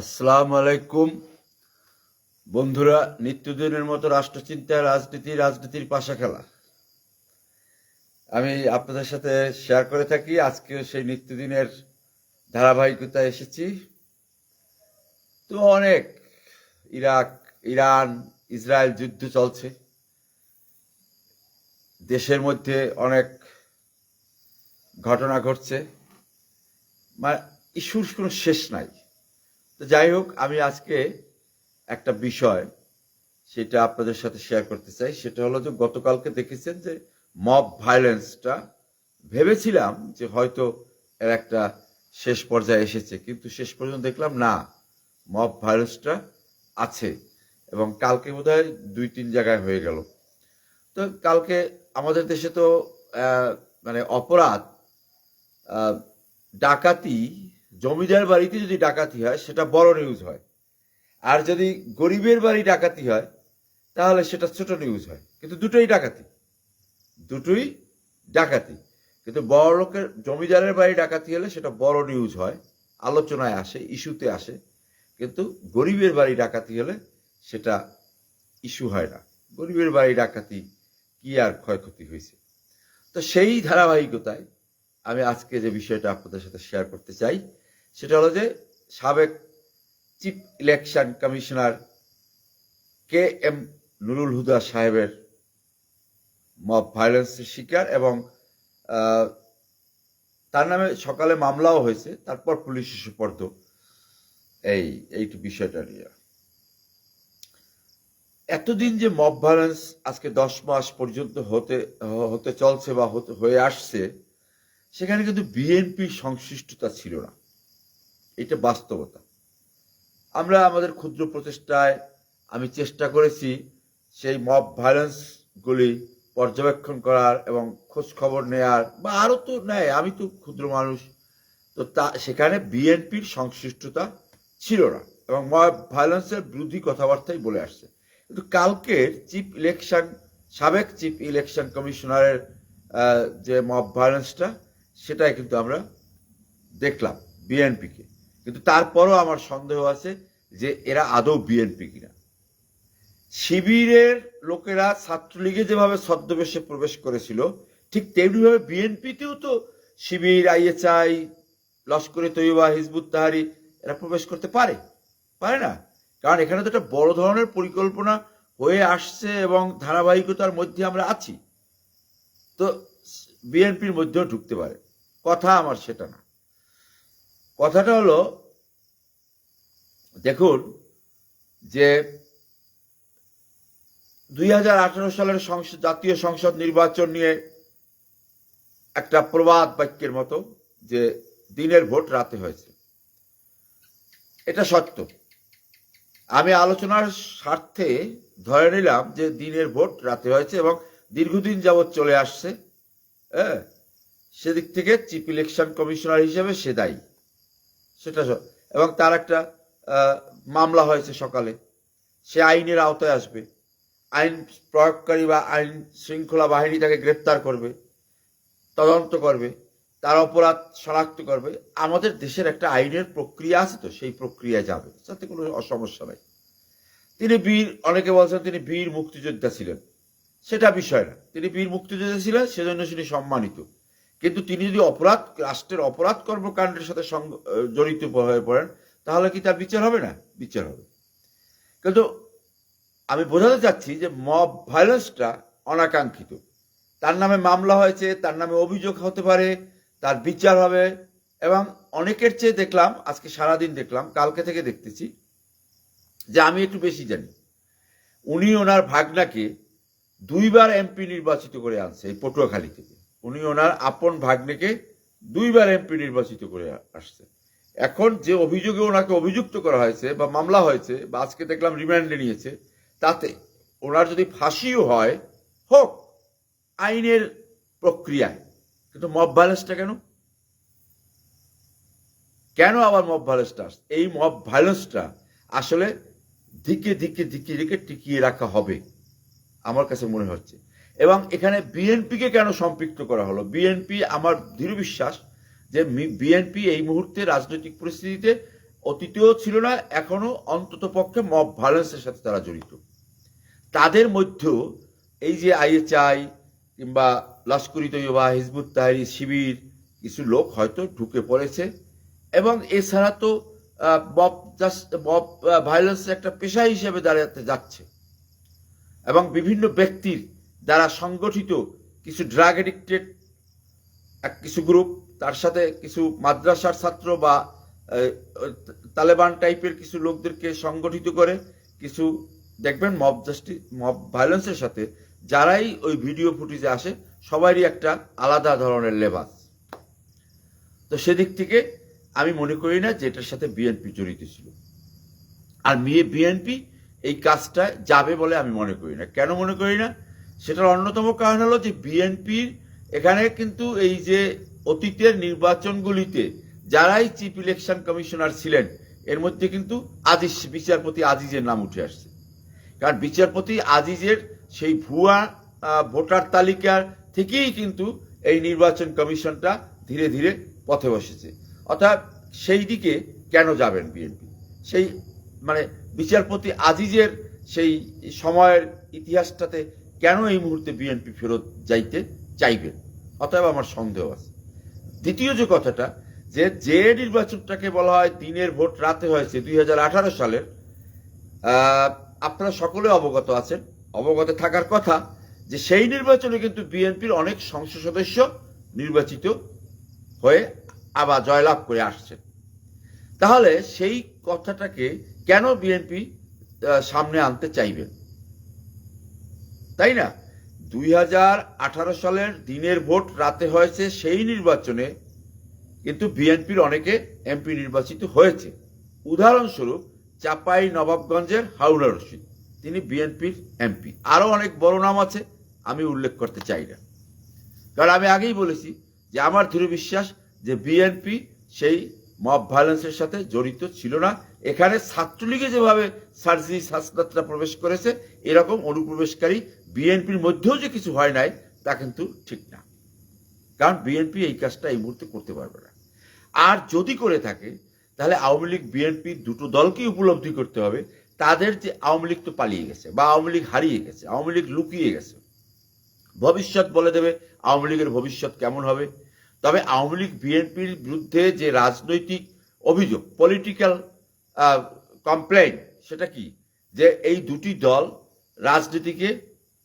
আসসালামু আলাইকুম। বন্ধুরা, নিত্যদিনের মতো রাষ্ট্রচিন্তা, রাজনীতি, রাজনীতির পাশা খেলা। আমি আপনাদের সাথে শেয়ার করে থাকি। আজকে সেই নিত্যদিনের ধারাবাহিকতা এসেছি। তো অনেক ইরাক, ইরান, ইসরায়েল যুদ্ধ চলছে। দেশের মধ্যে অনেক ঘটনা ঘটছে। মানে ইস্যুর কোনো শেষ নাই। তো যাই হোক, আমি আজকে একটা বিষয় সেটা আপনাদের সাথে শেয়ার করতে চাই। সেটা হলো যে, গতকালকে দেখেছেন যে মব ভায়োলেন্সটা ভেবেছিলাম যে হয়তো এর একটা শেষ পর্যায়ে এসেছে, কিন্তু শেষ পর্যন্ত দেখলাম না মব ভায়োলেন্সটা আছে এবং কালকে বোধহয় দুই তিন জায়গায় হয়ে গেল। তো কালকে আমাদের দেশে তো মানে অপরাধ ডাকাতি জমিদার বাড়িতে যদি ডাকাতি হয়, সেটা বড় নিউজ হয়। আর যদি গরিবের বাড়ি ডাকাতি হয়, তাহলে সেটা ছোট নিউজ হয়। কিন্তু দুটোই ডাকাতি। দুটোই ডাকাতি। কিন্তু বড় লোকের, জমিদারের বাড়ি ডাকাতি হলে সেটা বড় নিউজ হয়, আলোচনায় আসে, ইস্যুতে আসে। কিন্তু গরিবের বাড়ি ডাকাতি হলে সেটা ইস্যু হয় না। গরিবের বাড়ি ডাকাতি কি আর ক্ষয়ক্ষতি হয়েছে? তো সেই ধারাবাহিকতায় আমি আজকে যে বিষয়টা আপনাদের সাথে শেয়ার করতে চাই সেটা হলো যে সাবেক chief election commissioner K M Nurul Huda সাহেবের মব ভায়োলেন্সের শিকার এবং তার নামে সকালে মামলাও হয়েছে, তারপর পুলিশে সুপর্দ এই, এইটু বিষয়টা নিয়ে। এতদিন যে মব ভায়োলেন্স আজকে দশ মাস পর্যন্ত হতে হতে চলছে বা হয়ে আসছে, সেখানে কিন্তু বিএনপির সংশ্লিষ্টতা ছিল না। এটা বাস্তবতা। আমরা আমাদের ক্ষুদ্র প্রচেষ্টায় আমি চেষ্টা করেছি সেই মব ভায়োলেন্সগুলি পর্যবেক্ষণ করার এবং খোঁজ খবর নেয়ার, বা আরও তো নেয়, আমি তো ক্ষুদ্র মানুষ। তো তা, সেখানে বিএনপির সংশ্লিষ্টতা ছিল না এবং মব ভায়োলেন্সের বিরোধী কথাবার্তাই বলে আসছে। কিন্তু কালকের চিফ ইলেকশন সাবেক চিফ ইলেকশন কমিশনারের যে মব ভায়োলেন্সটা সেটাই কিন্তু আমরা দেখলাম বিএনপিকে। কিন্তু তারপরও আমার সন্দেহ আছে যে এরা আদৌ বিএনপি কিনা। শিবিরের লোকেরা ছাত্রলীগে যেভাবে ছদ্মবেশে প্রবেশ করেছিল, ঠিক তেমনিভাবে বিএনপিতেও তো শিবির আইএসআই লস্করে তৈবা হিজবুত তাহারি, এরা প্রবেশ করতে পারে। পারে না। কারণ এখানে তো একটা বড় ধরনের পরিকল্পনা হয়ে আসছে এবং ধারাবাহিকতার মধ্যে আমরা আছি। তো বিএনপির মধ্যেও ঢুকতে পারে। কথা আমার সেটা না। কথাটা হলো, দেখুন যে দুই হাজার আঠারো সালের সংসদ জাতীয় সংসদ নির্বাচন নিয়ে একটা প্রবাদ বাক্যের মতো যে দিনের ভোট রাতে হয়েছে। এটা সত্য। আমি আলোচনার স্বার্থে ধরে নিলাম যে দিনের ভোট রাতে হয়েছে এবং দীর্ঘদিন যাবৎ চলে আসছে হ্যাঁ? সেদিক থেকে চিফ ইলেকশন কমিশনার হিসেবে সে দায়ী। সেটা এবং তার একটা মামলা হয়েছে সকালে। সে আইনের আওতায় আসবে। আইন প্রয়োগকারী বা আইন শৃঙ্খলা বাহিনী তাকে গ্রেপ্তার করবে, তদন্ত করবে, তার অপরাধ শনাক্ত করবে। আমাদের দেশের একটা আইনের প্রক্রিয়া আছে তো, সেই প্রক্রিয়া যাবে যাতে কোনো সমস্যা নাই। তিনি বীর, অনেকে বলছেন তিনি বীর মুক্তিযোদ্ধা ছিলেন। সেটা বিষয় না। তিনি বীর মুক্তিযোদ্ধা ছিলেন, সেজন্য তিনি সম্মানিত। কিন্তু তিনি যদি অপরাধ, রাষ্ট্রের অপরাধ কর্মকাণ্ডের সাথে জড়িত হয়ে পড়েন, তাহলে কি তার বিচার হবে না? বিচার হবে। কিন্তু আমি বোঝাতে চাচ্ছি যে মব ভায়োলেন্সটা অনাকাঙ্ক্ষিত। তার নামে মামলা হয়েছে, তার নামে অভিযোগ হতে পারে, তার বিচার হবে, এবং অনেকের চেয়ে দেখলাম, আজকে সারাদিন দেখলাম, কালকে থেকে দেখতেছি, যে আমি একটু বেশি জানি। উনি ওনার ভাগনাকে দুইবার এমপি নির্বাচিত করে আনছে এই পটুয়াখালী থেকে। উনি ওনার আপন ভাগ্নেকে দুইবার এমপি নির্বাচিত করে আসছে। এখন যে অভিযোগে ওনাকে অভিযুক্ত করা হয়েছে বা মামলা হয়েছে বা আজকে দেখলাম রিমান্ডে নিয়েছে, তাতে ওনার যদি ফাঁসিও হয়, হোক, আইনের প্রক্রিয়ায়। কিন্তু মব ভায়োলেন্সটা কেন? কেন আবার মব ভায়োলেন্সটা? এই মব ভায়োলেন্সটা আসলে দিকে দিকে দিকে দিকে টিকিয়ে রাখা হবে, আমার কাছে মনে হচ্ছে। এবং এখানে বিএনপিকে কেন সম্পৃক্ত করা হলো? বিএনপি আমার দৃঢ় বিশ্বাস যে বিএনপি এই মুহূর্তে রাজনৈতিক পরিস্থিতিতে অতীতেও ছিল না, এখনও অন্তত পক্ষে মব ভায়োলেন্সের সাথে তারা জড়িত। তাদের মধ্যেও এই যে আইএচআই কিংবা লস্করি তৈবা হিজবুত তাহরি শিবির কিছু লোক হয়তো ঢুকে পড়েছে এবং এছাড়া তো মব জাস্ট মব ভায়োলেন্স একটা পেশা হিসেবে দাঁড়াতে যাচ্ছে। এবং বিভিন্ন ব্যক্তির দ্বারা সংগঠিত, কিছু ড্রাগ এডিক্টেড এক কিছু গ্রুপ তার সাথে কিছু মাদ্রাসার ছাত্র বা তালেবান টাইপের কিছু লোকদেরকে সংগঠিত করে, কিছু, দেখবেন মব জাস্টি মব ভায়োলেন্সের সাথে, যারাই ওই ভিডিও ফুটেজে আসে, সবারই একটা আলাদা ধরনের লেবাস। তো সেদিক থেকে আমি মনে করি না যে এটার সাথে বিএনপি জড়িত ছিল। আর মেয়ে বিএনপি এই কাজটা যাবে বলে আমি মনে করি না। কেন মনে করি না? সেটার অন্যতম কারণ হলো যে বিএনপির এখানে কিন্তু এই যে অতীতের নির্বাচনগুলিতে যারাই চিফ ইলেকশন কমিশনার ছিলেন, এর মধ্যে কিন্তু আজিজ, বিচারপতি আজিজের নাম উঠে আসছে। কারণ বিচারপতি আজিজের সেই ভুয়া ভোটার তালিকার থেকেই কিন্তু এই নির্বাচন কমিশনটা ধীরে ধীরে পথে বসেছে। অর্থাৎ সেই দিকে কেন যাবেন বিএনপি? সেই মানে বিচারপতি আজিজের সেই সময়ের ইতিহাসটাতে কেন এই মুহূর্তে বিএনপি ফেরত যাইতে চাইবেন অতএব আমার সন্দেহ আছে। দ্বিতীয় যে কথাটা, যে যে নির্বাচনটাকে বলা হয় দিনের ভোট রাতে হয়েছে দুই হাজার আঠারো সালের আপনারা সকলে অবগত আছেন, অবগত থাকার কথা যে সেই নির্বাচনে কিন্তু বিএনপির অনেক সংসদ সদস্য নির্বাচিত হয়ে আবার জয়লাভ করে আসছেন। তাহলে সেই কথাটাকে কেন বিএনপি সামনে আনতে চাইবেন তাই না? দুই হাজার আঠারো সালের দিনের ভোট রাতে হয়েছে সেই নির্বাচনে কিন্তু বিএনপির অনেকে এমপি নির্বাচিত হয়েছে। উদাহরণস্বরূপ চাপাই নবাবগঞ্জের হারুনা রশিদ, তিনি বিএনপির এমপি। আরও অনেক বড় নাম আছে, আমি উল্লেখ করতে চাই না। কারণ আমি আগেই বলেছি যে আমার দৃঢ় বিশ্বাস যে বিএনপি সেই মব ভায়োলেন্সের সাথে জড়িত ছিল না এখানে ছাত্রলীগে যেভাবে সার্জি হাসনাতরা প্রবেশ করেছে, এরকম অনুপ্রবেশকারী বিএনপির মধ্যেও যে কিছু হয় নাই, তা কিন্তু ঠিক না। কারণ বিএনপি এই কাজটা এই মুহূর্তে করতে পারবে না। আর যদি করে থাকে, তাহলে আওয়ামী লীগ, বিএনপি দুটো দলকেই উপলব্ধি করতে হবে। তাদের যে আওয়ামী লীগ তো পালিয়ে গেছে বা আওয়ামী লীগ হারিয়ে গেছে, আওয়ামী লীগ লুকিয়ে গেছে। ভবিষ্যৎ বলে দেবে, আওয়ামী লীগের ভবিষ্যৎ কেমন হবে? তবে আওয়ামী লীগ, বিএনপির বিরুদ্ধে যে রাজনৈতিক অভিযোগ পলিটিক্যাল কমপ্লেন সেটা কি? যে এই দুটি দল রাজনীতিকে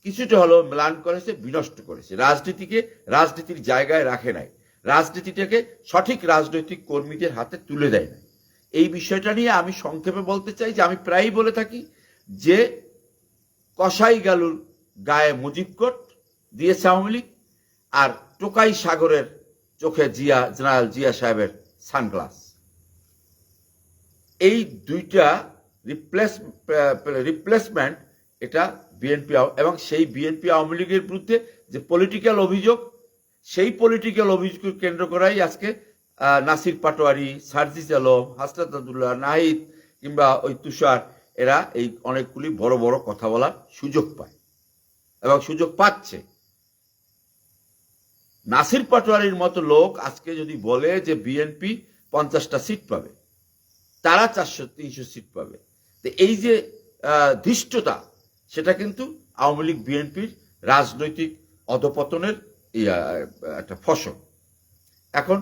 কিছুটা হলেও ম্লান করেছে, বিনষ্ট করেছে। রাজনীতিকে রাজনীতির জায়গায় রাখে নাই। রাজনীতিটাকে সঠিক রাজনৈতিক কর্মীদের হাতে তুলে দেয় না এই বিষয়টা নিয়ে আমি সংক্ষেপে বলতে চাই যে আমি প্রায়ই বলে থাকি যে কসাই গালুর গায়ে মুজিবকোট দিয়েছে আওয়ামী লীগ আর টোকাই সাগরের চোখে জিয়া, জেনারেল জিয়া সাহেবের সানগ্লাস। এই দুইটা রিপ্লেস রিপ্লেসমেন্ট এটা বিএনপি এবং সেই বিএনপি আওয়ামী লীগের বিরুদ্ধে যে পলিটিক্যাল অভিযোগ, সেই পলিটিক্যাল অভিযোগকে কেন্দ্র করাই আজকে নাসির পাটোয়ারি, সার্জিস আলম, হাসনাত আবদুল্লাহ, নাহিদ কিংবা ওই তুষার, এরা এই অনেকগুলি বড় বড় কথা বলার সুযোগ পায় এবং সুযোগ পাচ্ছে। নাসির পাটোয়ারির মতো লোক আজকে যদি বলে যে বিএনপি পঞ্চাশটা সিট পাবে তারা চারশো, তিনশো সিট পাবে। তো এই যে ধৃষ্টতা, সেটা কিন্তু আওয়ামী লীগ, বিএনপির রাজনৈতিক অধপতনের একটা ফসল। এখন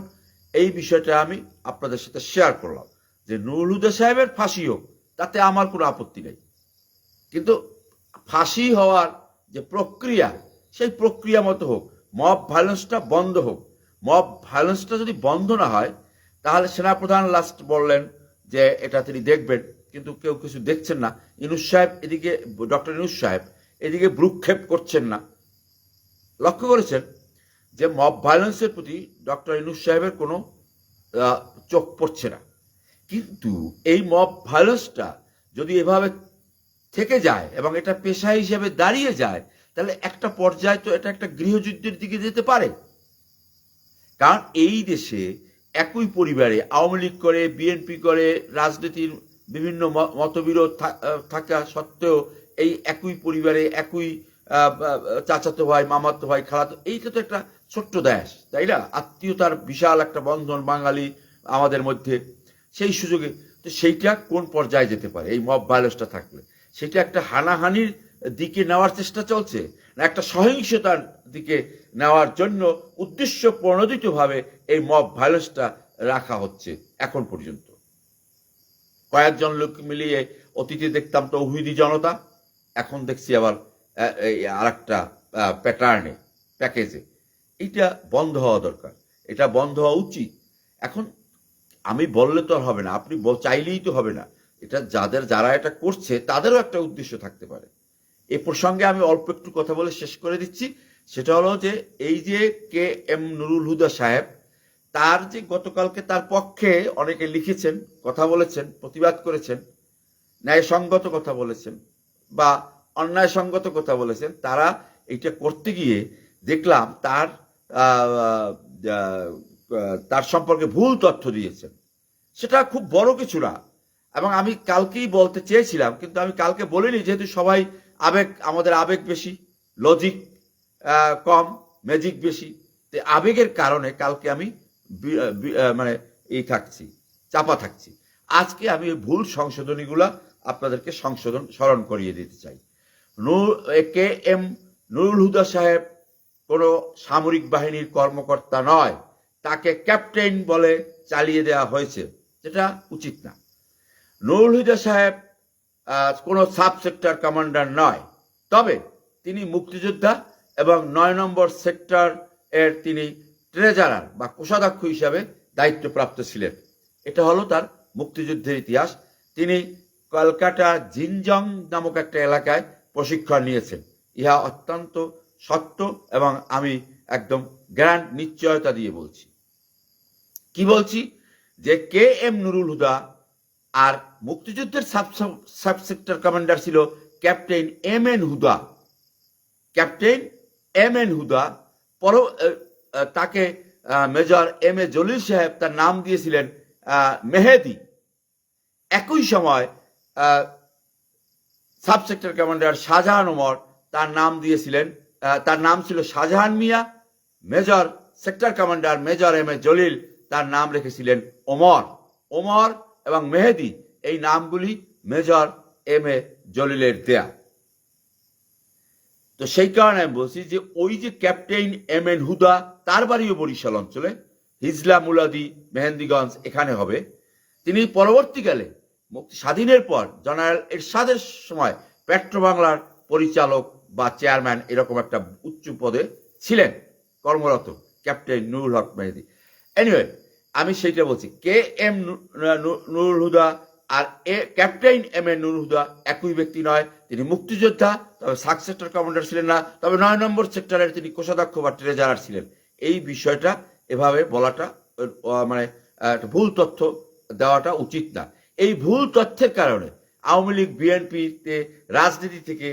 এই বিষয়টা আমি আপনাদের সাথে শেয়ার করলাম যে নুরুল হুদা সাহেবের ফাঁসি হোক, তাতে আমার কোনো আপত্তি নেই। কিন্তু ফাঁসি হওয়ার যে প্রক্রিয়া, সেই প্রক্রিয়া মতো হোক মব ভায়োলেন্সটা বন্ধ হোক মব ভায়োলেন্সটা যদি বন্ধ না হয়, তাহলে সেনাপ্রধান লাস্ট বললেন যে এটা তিনি দেখবেন, কিন্তু কেউ কিছু দেখছেন না। ইনুস সাহেব এদিকে, ডক্টর ইনুস সাহেব এদিকে ভ্রুক্ষেপ করছেন না। লক্ষ্য করেছেন যে মব ভায়োলেন্সের প্রতি ডক্টর ইনুস সাহেবের কোনো চোখ পড়ছে না। কিন্তু এই মব ভায়োলেন্সটা যদি এভাবে থেকে যায় এবং এটা পেশা হিসেবে দাঁড়িয়ে যায়, তাহলে একটা পর্যায়ে তো এটা একটা গৃহযুদ্ধের দিকে যেতে পারে। কারণ এই দেশে একই পরিবারে আওয়ামী লীগ করে বিএনপি করে, রাজনীতির বিভিন্ন মতবিরোধ থাকা সত্ত্বেও এই একই পরিবারে একই চাচাতো ভাই, মামাতো ভাই, খালাতো, এইটা তো একটা ছোট্ট দেশ, তাই না? আত্মীয়তার বিশাল একটা বন্ধন বাঙালি আমাদের মধ্যে, সেই সুযোগে, তো সেইটা কোন পর্যায়ে যেতে পারে? এই মব ভায়োলেন্সটা থাকলে। সেটা একটা হানাহানির দিকে নেওয়ার চেষ্টা চলছে? না একটা সহিংসতার দিকে নেওয়ার জন্য উদ্দেশ্য প্রণোদিতভাবে এই মব ভায়োলেন্সটা রাখা হচ্ছে এখন পর্যন্ত। কয়েকজন লোক মিলিয়ে অতীতে দেখতাম তো উহিদি জনতা, এখন দেখছি আবার আর একটা প্যাটার্নে প্যাকেজে এটা বন্ধ হওয়া দরকার। এটা বন্ধ হওয়া উচিত। এখন আমি বললে তো হবে না, আপনি চাইলেই তো হবে না। এটা যাদের, যারা এটা করছে, তাদেরও একটা উদ্দেশ্য থাকতে পারে। এ প্রসঙ্গে আমি অল্প একটু কথা বলে শেষ করে দিচ্ছি। সেটা হলো যে এই যে কে এম নুরুল হুদা সাহেব, তার যে গতকালকে তার পক্ষে অনেকে লিখেছেন, কথা বলেছেন, প্রতিবাদ করেছেন, ন্যায়সঙ্গত কথা বলেছেন বা অন্যায়সঙ্গত কথা বলেছেন, তারা এটা করতে গিয়ে দেখলাম তার তার সম্পর্কে ভুল তথ্য দিয়েছেন। সেটা খুব বড় কিছু না। এবং আমি কালকেই বলতে চেয়েছিলাম, কিন্তু আমি কালকে বলিনি, যেহেতু সবাই আবেগ, আমাদের আবেগ বেশি লজিক কম ম্যাজিক বেশি। তো আবেগের কারণে কালকে আমি মানে এই থাকছি, চাপা থাকছি। আজকে আমি ভুল সংশোধনীগুলা আপনাদেরকে সংশোধন, স্মরণ করিয়ে দিতে চাই। কে, এম, নুরুল হুদা সাহেব কোনো সামরিক বাহিনীর কর্মকর্তা নয়, তাকে ক্যাপ্টেন বলে চালিয়ে দেওয়া হয়েছে, যেটা উচিত না। নুরুল হুদা সাহেব কোনো সাব সেক্টর কমান্ডার নয়, তবে তিনি মুক্তিযোদ্ধা এবং নয় নম্বর সেক্টর এর তিনি ট্রেজারার বা কোষাধ্যক্ষ হিসাবে দায়িত্বপ্রাপ্ত ছিলেন। এটা হলো তার মুক্তিযুদ্ধের ইতিহাস। তিনি কলকাতা জিনজং নামক একটা এলাকায় প্রশিক্ষণ নিয়েছেন। ইহা অত্যন্ত সত্য এবং আমি একদম গ্র্যান্ড নিশ্চয়তা দিয়ে বলছি। কি বলছি? যে কে এম নুরুল হুদা আর মুক্তিযুদ্ধের সাব সাব সেক্টর কমান্ডার ছিল captain M N Huda. Captain M N Huda পর তাকে মেজর এম এ জলিল সাহেব তার নাম দিয়েছিলেন মেহেদি। একই সময় sub sector commander Shahjahan Omar তার নাম দিয়েছিলেন তার নাম ছিল Shahjahan Mia, major sector commander major M A Jalil তার নাম রেখেছিলেন ওমর। ওমর এবং মেহেদি এই নামগুলি মেজর এম এ জলিলের দেয়া। তো সেই কারণে আমি বলছি যে ওই যে ক্যাপ্টেন এম এন হুদা, তার বাড়িও বরিশাল অঞ্চলে, হিজলা মুলাদি মেহেন্দিগঞ্জ এখানে হবে। তিনি পরবর্তীকালে মুক্তি স্বাধীনের পর জেনারেল এরশাদের সময় পেট্রো বাংলার পরিচালক বা চেয়ারম্যান এরকম একটা উচ্চ পদে ছিলেন কর্মরত ক্যাপ্টেন নুরুল হক মেহেদি। এনিওয়ে আমি সেইটা বলছি। কে এম নুরুল হুদা আর এ captain M A Nurul Huda একই ব্যক্তি নয়। তিনি মুক্তিযোদ্ধা, তবে সাক সেক্টর কমান্ডার ছিলেন না, তবে নয় নম্বর সেক্টরের তিনি কোষাধ্যক্ষ বা ট্রেজারার ছিলেন। এই বিষয়টা এভাবে বলাটা মানে ভুল তথ্য দেওয়াটা উচিত না। এই ভুল তথ্যের কারণে আওয়ামী লীগ, বিএনপিতে রাজনীতি থেকে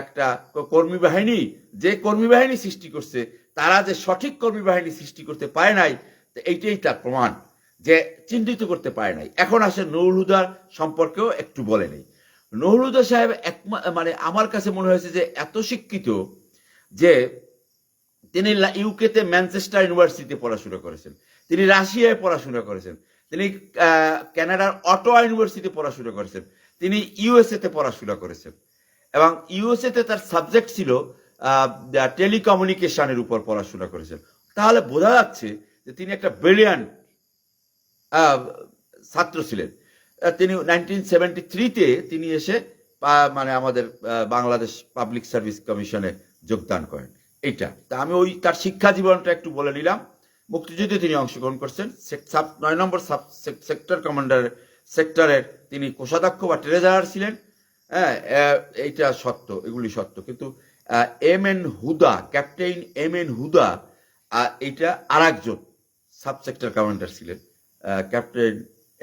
একটা কর্মী বাহিনী, যে কর্মী বাহিনী সৃষ্টি করছে, তারা যে সঠিক কর্মী বাহিনী সৃষ্টি করতে পারে নাই এইটাই তার প্রমাণ। যে চিহ্নিত করতে পারে নাই। এখন আসে নুরুল সম্পর্কেও একটু বলে নেই। নুরুল সাহেব এক মানে আমার কাছে মনে হয়েছে যে এত শিক্ষিত যে তিনি ইউকেতে ম্যানচেস্টার ইউনিভার্সিটিতে পড়াশোনা করেছেন। তিনি রাশিয়ায় পড়াশোনা করেছেন। তিনি আহ, কানাডার অটোয়া ইউনিভার্সিটিতে পড়াশোনা করেছেন। তিনি ইউএসএ তে পড়াশোনা করেছেন। এবং ইউএসএ তে তার সাবজেক্ট ছিল টেলিকমিউনিকেশনের উপর পড়াশোনা করেছেন। তাহলে বোঝা যাচ্ছে যে তিনি একটা ব্রিলিয়ান্ট ছাত্র ছিলেন। তিনি নাইনটিন সেভেন্টি থ্রিতে তিনি এসে মানে আমাদের বাংলাদেশ পাবলিক সার্ভিস কমিশনে যোগদান করেন। এইটা। তা আমি ওই, তার শিক্ষা জীবনটা একটু বলে নিলাম। মুক্তিযুদ্ধে তিনি অংশগ্রহণ করছেন। সাব, নয় নম্বর সাব, সেক- সেক্টর কমান্ডার সেক্টরের তিনি কোষাধ্যক্ষ বা ট্রেজারার ছিলেন। হ্যাঁ এইটা সত্য, এগুলি সত্য। কিন্তু M N Huda captain M N Huda এইটা আর একজন সাব সেক্টর কমান্ডার ছিলেন। Captain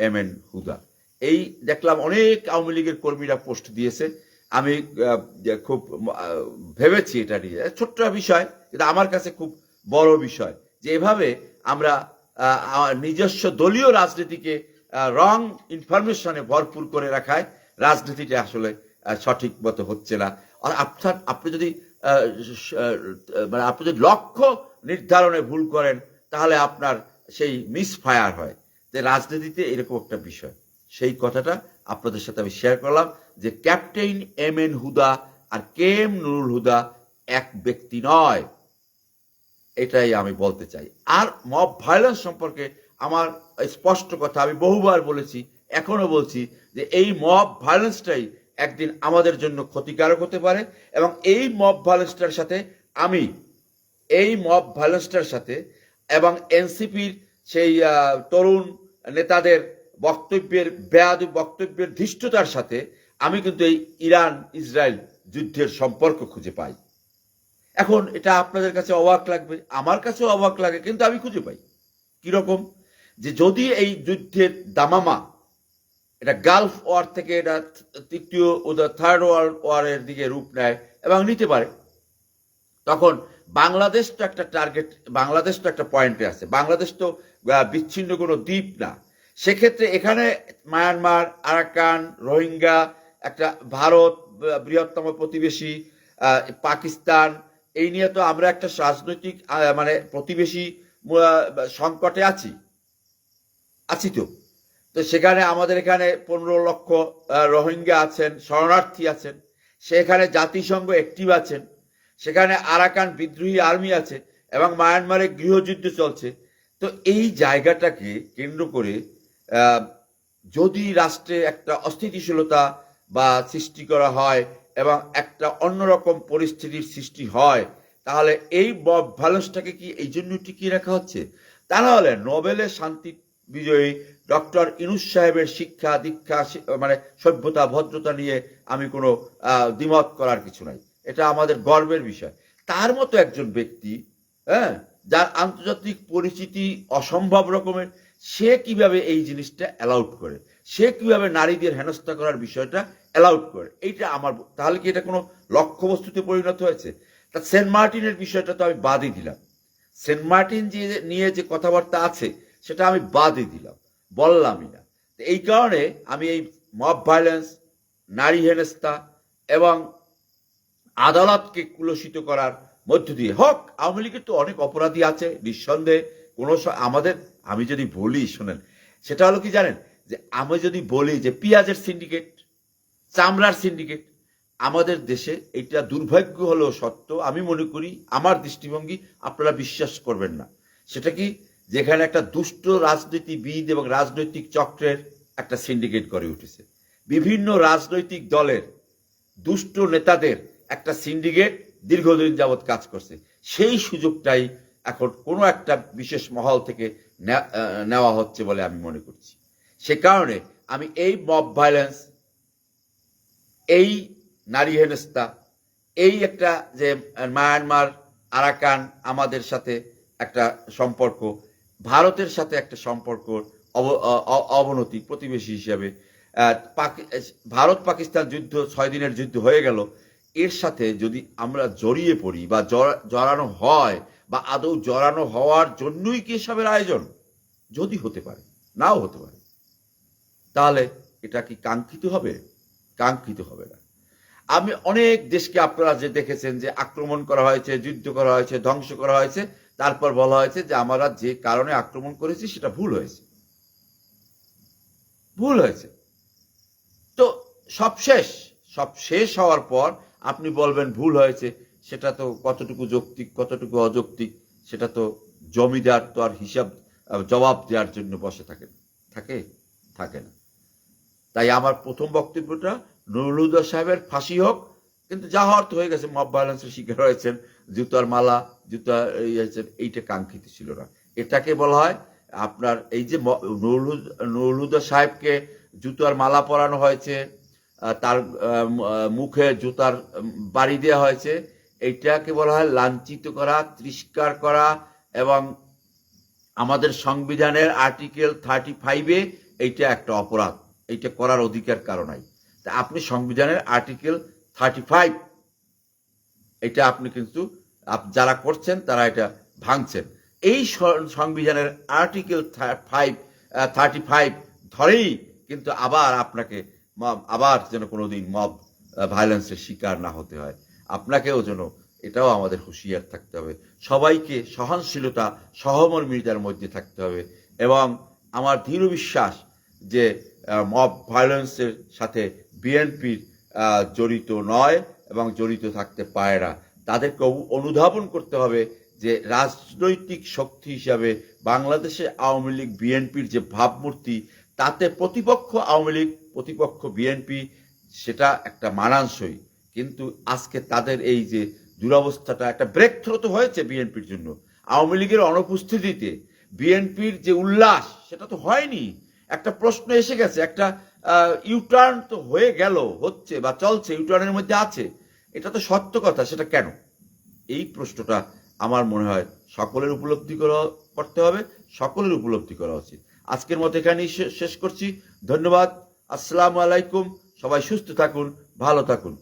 M N Huda. এই দেখলাম অনেক আওয়ামী লীগের কর্মীরা পোস্ট দিয়েছে। আমি খুব ভেবেছি এটা নিয়ে। ছোট্ট বিষয় কিন্তু আমার কাছে খুব বড় বিষয় যে এভাবে আমরা নিজস্ব দলীয় রাজনীতিকে রং ইনফরমেশনে ভরপুর করে রাখায় রাজনীতিটা আসলে সঠিক মতো হচ্ছে না। আর আপনার, আপনি যদি মানে আপনি যদি লক্ষ্য নির্ধারণে ভুল করেন, তাহলে আপনার সেই মিস ফায়ার হয়। যে রাজনীতিতে এরকম একটা বিষয়। সেই কথাটা আপনাদের সাথে আমি শেয়ার করলাম যে ক্যাপ্টেন এম এন হুদা আর কে এম নুরুল হুদা এক ব্যক্তি নয়। এটাই আমি বলতে চাই। আর মব ভায়োলেন্স সম্পর্কে আমার স্পষ্ট কথা আমি বহুবার বলেছি, এখনও বলছি যে এই মব ভায়োলেন্সটাই একদিন আমাদের জন্য ক্ষতিকারক হতে পারে এবং এই মব ভায়োলেন্সটার সাথে আমি, এই মব ভায়োলেন্সটার সাথে এবং এনসিপির সেই তরুণ নেতাদের বক্তব্যের বেয়াদ বক্তব্যের ধৃষ্টতার সাথে আমি কিন্তু এই ইরান ইসরায়েল যুদ্ধের সম্পর্ক খুঁজে পাই। এখন এটা আপনাদের কাছে অবাক লাগবে, আমার কাছেও অবাক লাগে, কিন্তু আমি খুঁজে পাই। কীরকম? যে যদি এই যুদ্ধের দামামা, এটা গালফ ওয়ার থেকে এটা তৃতীয় ও থার্ড ওয়ার্ল্ড ওয়ারের দিকে রূপ নেয় এবং নিতে পারে, তখন বাংলাদেশ তো একটা টার্গেট বাংলাদেশ তো একটা পয়েন্টে আছে। বাংলাদেশ তো বিচ্ছিন্ন কোনো দ্বীপ না। সেক্ষেত্রে এখানে মায়ানমার, আরাকান, রোহিঙ্গা, একটা ভারত, বৃহত্তম প্রতিবেশী পাকিস্তান, এই নিয়ে তো আমরা একটা রাজনৈতিক মানে প্রতিবেশী সংকটে আছি। আছি তো। তো সেখানে আমাদের এখানে পনেরো লক্ষ রোহিঙ্গা আছেন, শরণার্থী আছেন। সেখানে জাতিসংঘ অ্যাক্টিভ আছেন। সেখানে আরাকান বিদ্রোহী আর্মি আছে এবং মায়ানমারে গৃহযুদ্ধ চলছে। তো এই জায়গাটাকে কেন্দ্র করে যদি রাষ্ট্রে একটা অস্থিতিশীলতা বা সৃষ্টি করা হয় এবং একটা অন্যরকম পরিস্থিতির সৃষ্টি হয়, তাহলে এই ভ্যালেন্সটাকে কি এই জন্য টিকিয়ে রাখা হচ্ছে? তা নাহলে নোবেলের শান্তি বিজয়ী ডক্টর ইনুস সাহেবের শিক্ষা, দীক্ষা মানে সভ্যতা, ভদ্রতা নিয়ে আমি কোনো দ্বিমত করার কিছু নাই। এটা আমাদের গর্বের বিষয়। তার মতো একজন ব্যক্তি হ্যাঁ যার আন্তর্জাতিক পরিচিতি অসম্ভব রকমের, সে কীভাবে এই জিনিসটা অ্যালাউড করে? সে কীভাবে নারীদের হেনস্থা করার বিষয়টা অ্যালাউড করে? এইটা আমার তাহলে কি এটা কোনো লক্ষ্যবস্তুতে পরিণত হয়েছে? তা সেন্ট মার্টিনের বিষয়টা তো আমি বাদই দিলাম। সেন্ট মার্টিন যে নিয়ে যে কথাবার্তা আছে, সেটা আমি বাদই দিলাম। বললামই না। এই কারণে আমি এই মব ভায়োলেন্স নারী হেনস্থা এবং আদালতকে কুলসিত করার মধ্য দিয়ে হোক, আওয়ামী লীগের তো অনেক অপরাধী আছে, নিঃসন্দেহে। কোনো আমাদের, আমি যদি বলি, শোনেন, সেটা হলো কি জানেন? যে আমি যদি বলি যে পেঁয়াজের সিন্ডিকেট চামড়ার সিন্ডিকেট আমাদের দেশে এটা দুর্ভাগ্য হলেও সত্য আমি মনে করি, আমার দৃষ্টিভঙ্গি আপনারা বিশ্বাস করবেন না। সেটা কি? যেখানে একটা দুষ্ট রাজনীতিবিদ এবং রাজনৈতিক চক্রের একটা সিন্ডিকেট গড়ে উঠেছে। বিভিন্ন রাজনৈতিক দলের দুষ্ট নেতাদের একটা সিন্ডিকেট দীর্ঘদিন যাবৎ কাজ করছে। সেই সুযোগটাই এখন কোনো একটা বিশেষ মহল থেকে নেওয়া হচ্ছে বলে আমি মনে করছি। সে কারণে আমি এই মব ভায়োলেন্স, এই নারী হেনস্থা, এই একটা যে মায়ানমার, আরাকান আমাদের সাথে একটা সম্পর্ক, ভারতের সাথে একটা সম্পর্ক অবনতি প্রতিবেশী হিসেবে ভারত পাকিস্তান যুদ্ধ ছয় দিনের যুদ্ধ হয়ে গেল। এর সাথে যদি আমরা জড়িয়ে পড়ি বা জড়া- জড়ানো হয় বা আদৌ জড়ানো হওয়ার জন্যই কি এসবের আয়োজন? যদি হতে পারে, নাও হতে পারে। তাহলে এটা কি কাঙ্ক্ষিত হবে? কাঙ্ক্ষিত হবে না। আমি অনেক দেশকে আপনারা যে দেখেছেন যে আক্রমণ করা হয়েছে, যুদ্ধ করা হয়েছে, ধ্বংস করা হয়েছে, তারপর বলা হয়েছে যে আমরা যে কারণে আক্রমণ করেছি সেটা ভুল হয়েছে। ভুল হয়েছে। তো সব শেষ সব শেষ হওয়ার পর আপনি বলবেন ভুল হয়েছে, সেটা তো কতটুকু যৌক্তিক, কতটুকু অযৌক্তিক, সেটা তো জমিদার তো আর হিসাব জবাব দেওয়ার জন্য বসে থাকে থাকে থাকে না। তাই আমার প্রথম বক্তব্যটা, নুরুল হুদা সাহেবের ফাঁসি হোক, কিন্তু যা হওয়ার তো হয়ে গেছে, মব ভায়োলেন্সের শিকার হয়েছেন, জুতার মালা, জুতা এইটা কাঙ্ক্ষিত ছিল না। এটাকে বলা হয়, আপনার এই যে নুরুল সাহেবকে জুতার মালা পরানো হয়েছে তার মুখে জুতার বাড়ি দেওয়া হয়েছে। এইটাকে বলা হয় লাঞ্ছিত করা, তিরস্কার করা এবং আমাদের সংবিধানের আর্টিকেল থার্টি ফাইভে এইটা একটা অপরাধ। এইটা করার অধিকার কারও তা আপনি সংবিধানের আর্টিকেল থার্টি ফাইভ এটা আপনি কিন্তু যারা করছেন তারা এটা ভাঙছেন। এই সংবিধানের আর্টিকেল ফাইভ থার্টি ফাইভ ধরেই কিন্তু আবার আপনাকে মব আবার যেন কোনোদিন মব ভায়োলেন্সের শিকার না হতে হয়। আপনাকেও যেন এটাও আমাদের হুঁশিয়ার থাকতে হবে। সবাইকে সহনশীলতা সহমর্মিতার মধ্যে থাকতে হবে এবং আমার দৃঢ় বিশ্বাস যে মব ভায়োলেন্সের সাথে বিএনপির জড়িত নয় এবং জড়িত থাকতে পারে না। তাদেরকে অনুধাবন করতে হবে যে, রাজনৈতিক শক্তি হিসাবে বাংলাদেশে আওয়ামী লীগ বিএনপির যে ভাবমূর্তি, তাতে প্রতিপক্ষ আওয়ামী লীগ প্রতিপক্ষ বিএনপি, সেটা একটা মানানসই। কিন্তু আজকে তাদের এই যে দুরবস্থাটা, একটা ব্রেক থ্রো তো হয়েছে বিএনপির জন্য। আওয়ামী লীগের অনুপস্থিতিতে বিএনপির যে উল্লাস, সেটা তো হয়নি। একটা প্রশ্ন এসে গেছে, একটা ইউটার্ন তো হয়ে গেল, হচ্ছে বা চলছে ইউটার্নের মধ্যে আছে। এটা তো সত্য কথা, সেটা কেন? এই প্রশ্নটা আমার মনে হয় সকলের উপলব্ধি করা করতে হবে, সকলের উপলব্ধি করা উচিত। আজকের মতো এখানেই শেষ করছি। ধন্যবাদ। আসসালামু আলাইকুম। সবাই সুস্থ থাকুন ভালো থাকুন।